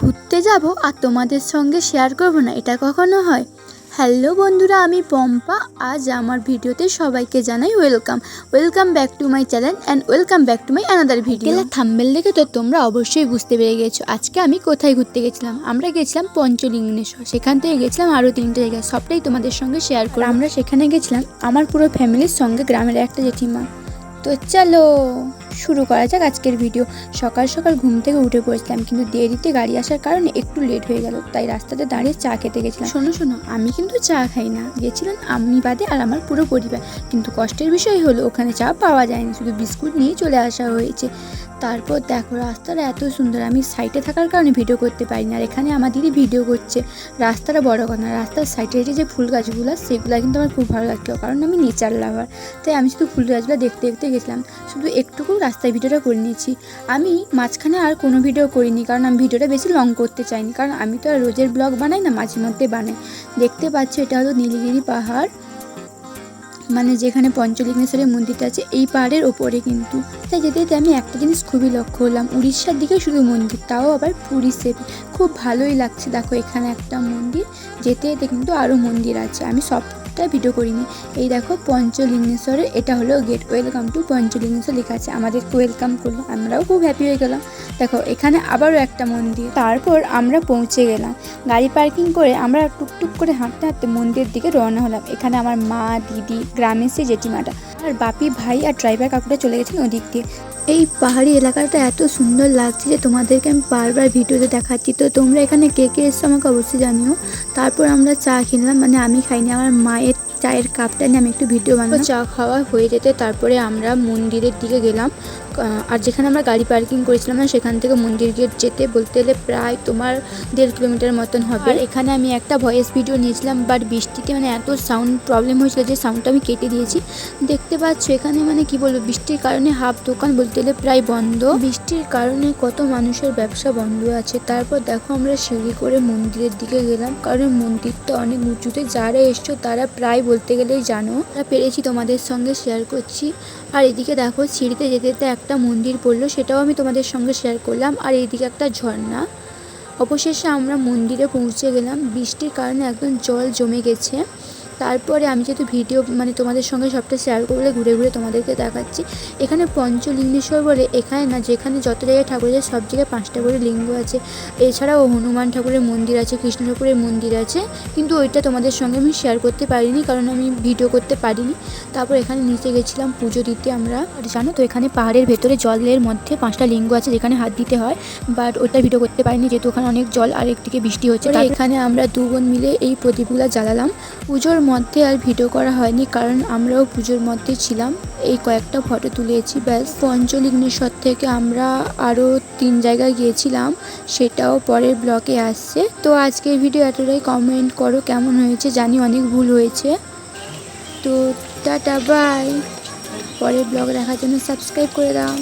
ঘুরতে যাব আর তোমাদের সঙ্গে শেয়ার করব না এটা কখনো হয়। হ্যালো বন্ধুরা আমি পম্পা। আজ আমার ভিডিওতে সবাইকে জানাই welcome welcome back to my channel and welcome back to my another video thumbnail দেখে তো তোমরা অবশ্যই বুঝতে পেরে গেছো। আজকে আমি কোথায় ঘুরতে গেছিলাম? আমরা গেছিলাম পঞ্চলিঙ্গেশ্বর সেখান থেকে গেছিলাম আরও তিনটে জায়গায়। সবটাই তোমাদের সঙ্গে শেয়ার করি আমরা সেখানে গেছিলাম। আমার পুরো ফ্যামিলির সঙ্গে গ্রামের একটা জেঠিমা। তো চলো, শুরু করা যাক আজকের ভিডিও সকাল সকাল ঘুম থেকে উঠে পড়েছিলাম, কিন্তু দেরিতে গাড়ি আসার কারণে একটু লেট হয়ে গেল, তাই রাস্তাতে দাঁড়িয়ে চা খেতে গেছিলাম। শোনো শোনো, আমি কিন্তু চা খাই না। গেছিলাম আমি বাদে আর আমার পুরো পরিবার। কিন্তু কষ্টের বিষয় হলো, ওখানে চা পাওয়া যায়নি, শুধু বিস্কুট নিয়ে চলে আসা হয়েছে। তারপর দেখো, রাস্তাটা এত সুন্দর। আমি সাইডে থাকার কারণে ভিডিও করতে পারি না আর এখানে আমার দিদি ভিডিও করছে। রাস্তাটা বড় কথা রাস্তার সাইডে সাইডে যে ফুল গাছগুলো, সেগুলো কিন্তু আমার খুব ভালো লাগল কারণ আমি নেচার লাভার তাই আমি শুধু ফুল গাছগুলো দেখতে দেখতে গেছিলাম। শুধু একটুকু রাস্তায় ভিডিওটা করে নিয়েছি। আমি মাঝখানে আর কোনো ভিডিও করিনি, কারণ আমি ভিডিওটা বেশি লং করতে চাইনি। কারণ আমি তো আর রোজের ব্লগ বানাই না, মাঝে মধ্যে বানাই। দেখতে পাচ্ছ, এটা হলো নীলগিরি পাহাড়। মানে যেখানে পঞ্চলিঙ্গেশ্বরের মন্দিরটা আছে, এই পাহাড়ের ওপরে কিন্তু। তাই যেতে যেতে আমি একটা জিনিস খুবই লক্ষ্য করলাম, উড়িষ্যার দিকে শুধু মন্দির, তাও আবার পুরী সেপ খুব ভালোই লাগছে, দেখো এখানে একটা মন্দির, যেতে যেতে কিন্তু আরও মন্দির আছে। আমি সবটা ভিডিও করিনি। এই দেখো পঞ্চলিঙ্গেশ্বরের এটা হলো গেট ওয়েলকাম টু পঞ্চলিঙ্গেশ্বর লেখা আছে। আমাদেরকে ওয়েলকাম করল। আমরাও খুব হ্যাপি হয়ে গেলাম। দেখো, এখানে আবারও একটা মন্দির। তারপর আমরা পৌঁছে গেলাম। গাড়ি পার্কিং করে আমরা টুকটুক করে হাঁটতে হাঁটতে মন্দিরের দিকে রওনা হলাম। এখানে আমার মা, দিদি, গ্রামের সেই জেঠিমাটা। আর বাপি, ভাই আর ড্রাইভার কাকুটা চলে গেছেন ওদিক দিয়ে। এই পাহাড়ি এলাকাটা এত সুন্দর লাগছে যে তোমাদেরকে আমি বারবার ভিডিওতে দেখাচ্ছি। তো তোমরা এখানে কে কে এসছো আমাকে অবশ্যই জানিও। তারপর আমরা চা কিনলাম মানে আমি খাইনি, আমার মায়ের চায়ের কাপটা নিয়ে আমি একটু ভিডিও বানাবো চা খাওয়া হয়ে যেতে, তারপরে আমরা মন্দিরের দিকে গেলাম। আর যেখানে আমরা গাড়ি পার্কিং করেছিলাম না, সেখান থেকে মন্দির গেট যেতে বলতে গেলে প্রায় তোমার দেড় কিলোমিটার মতন হবে। আর এখানে আমি একটা ভয়েস ভিডিও নিয়েছিলাম বাট বৃষ্টিতে মানে এত সাউন্ড প্রবলেম হয়েছিল যে সাউন্ডটা আমি কেটে দিয়েছি। দেখতে পাচ্ছ এখানে মানে কি বলব, বৃষ্টির কারণে হাফ দোকান বলতে গেলে প্রায় বন্ধ। বৃষ্টির কারণে কত মানুষের ব্যবসা বন্ধ আছে। তারপর দেখো আমরা সিঁড়ি করে মন্দিরের দিকে গেলাম, কারণ মন্দিরটা অনেক উঁচুতে। যারা এসছো তারা প্রায় বলতে গেলেই জানো। পেরেছি তোমাদের সঙ্গে শেয়ার করছি। আর এদিকে দেখো সিঁড়িতে যেতে যেতে একটা মন্দির পড়ল, সেটাও আমি তোমাদের সঙ্গে শেয়ার করলাম। আর এইদিকে একটা ঝর্ণা। অবশেষে আমরা মন্দিরে পৌঁছে গেলাম। বৃষ্টির কারণে একদম জল জমে গেছে। তারপরে আমি যেহেতু ভিডিও মানে তোমাদের সঙ্গে সবটা শেয়ার করলে ঘুরে ঘুরে তোমাদেরকে দেখাচ্ছি। এখানে পঞ্চলিঙ্গেশ্বর বলে এখানে না যেখানে যত জায়গায় ঠাকুর আছে সব জায়গায় পাঁচটা করে লিঙ্গ আছে। এছাড়াও হনুমান ঠাকুরের মন্দির আছে কৃষ্ণ ঠাকুরের মন্দির আছে। কিন্তু ওইটা তোমাদের সঙ্গে আমি শেয়ার করতে পারিনি কারণ আমি ভিডিও করতে পারিনি। তারপর এখানে নিচে গেছিলাম পুজো দিতে আমরা। আর জানো তো এখানে পাহাড়ের ভেতরে জলের মধ্যে পাঁচটা লিঙ্গ আছে যেখানে হাত দিতে হয়। বাট ওটা ভিডিও করতে পারিনি যেহেতু ওখানে অনেক জল আর একদিকে বৃষ্টি হচ্ছে। এখানে আমরা দু বোন মিলে এই প্রদীপগুলো জ্বালালাম। পুজোর মধ্যে আর ভিডিও করা হয়নি, কারণ আমরাও পুজোর মধ্যে ছিলাম। এই কয়েকটা ফটো তুলেছি, ব্যাস। পঞ্চলিগ্নেশ্বর থেকে আমরা আরও তিন জায়গায় গিয়েছিলাম, সেটাও পরের ব্লকে আসছে। তো আজকের ভিডিও এতটাই। কমেন্ট করো কেমন হয়েছে, জানি অনেক ভুল হয়েছে। তো টাটা বাই পরের ব্লগ দেখার জন্য সাবস্ক্রাইব করে দাও।